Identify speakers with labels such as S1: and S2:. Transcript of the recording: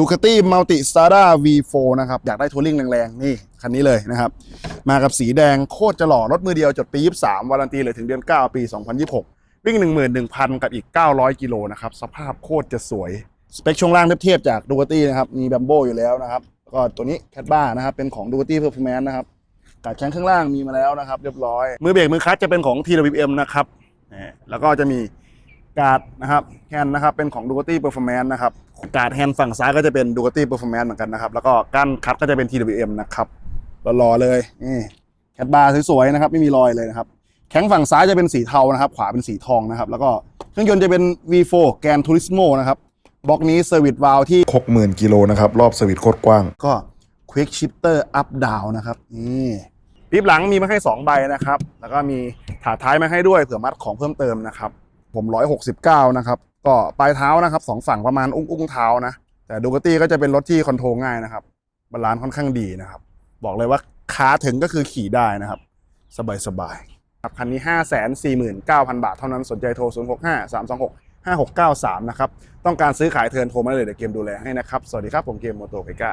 S1: ดูคาตี้มัลติสตาร์ด้า V4 นะครับ อยากได้ทัวริงแรงๆ นี่ คันนี้เลยนะครับ มากับสีแดงโคตรจะหล่อรถมือเดียวจดปี 23 วารันตีเลยถึงเดือน 9 ปี 2026 วิ่ง 11,000 กับอีก 900 กิโลนะครับ สภาพโคตรจะสวย สเปคช่วงล่างเทียบๆจากดูคาตี้นะครับ มีแบมโบอยู่แล้วนะครับก็ตัวนี้แคทบ้านะครับ เป็นของดูคาตี้เพอร์ฟอร์แมนนะครับกาดแข้งข้างล่างมีมาแล้วนะครับ เรียบร้อยมือเบรกมือคลัตช์จะเป็นของ TWM นะครับนี่แล้วก็จะมี การ์ดนะครับแฮนด์นะครับเป็นของ Ducati Performance นะครับการ์ดแฮนด์ฝั่งซ้ายก็จะเป็น Ducati Performance เหมือนกันนะครับแล้วก็ก้านคัดก็จะเป็น TWM นะครับรอๆเลยนี่แคทบาร์สวยๆนะครับไม่มีรอยเลยนะครับแข้งฝั่งซ้ายจะเป็นสีเทานะครับ ขวาเป็นสีทองนะครับ แล้วก็เครื่องยนต์จะเป็น V4 Gran Turismo นะครับบล็อกนี้เซอร์วิสวาลที่ 60,000 กิโลนะครับ รอบเซอร์วิสโคตรกว้าง ก็ Quick Shifter Up Down นะครับ นี่ปี๊บหลังมีมาให้ 2 ใบนะครับ แล้วก็มีถาดท้ายมาให้ด้วยเผื่อมัดของเพิ่มเติมนะครับ ผม169นะครับ ก็ปลายเท้านะครับสองฝั่งประมาณอุ้งอุ้งเท้านะ แต่ดูกตี้ก็จะเป็นรถที่คอนโทรลง่ายนะครับบาลานซ์ค่อนข้างดีนะครับ บอกเลยว่าขาถึงก็คือขี่ได้นะครับ สบายสบายๆครับคันนี้ 549,000 บาทเท่านั้นสนใจโทร 065 326 5693 นะครับ ต้องการซื้อขายเทินโทรมาเลยเดี๋ยวเกมดูแลให้นะครับ สวัสดีครับ ผมเกมโมโตไ g ก้า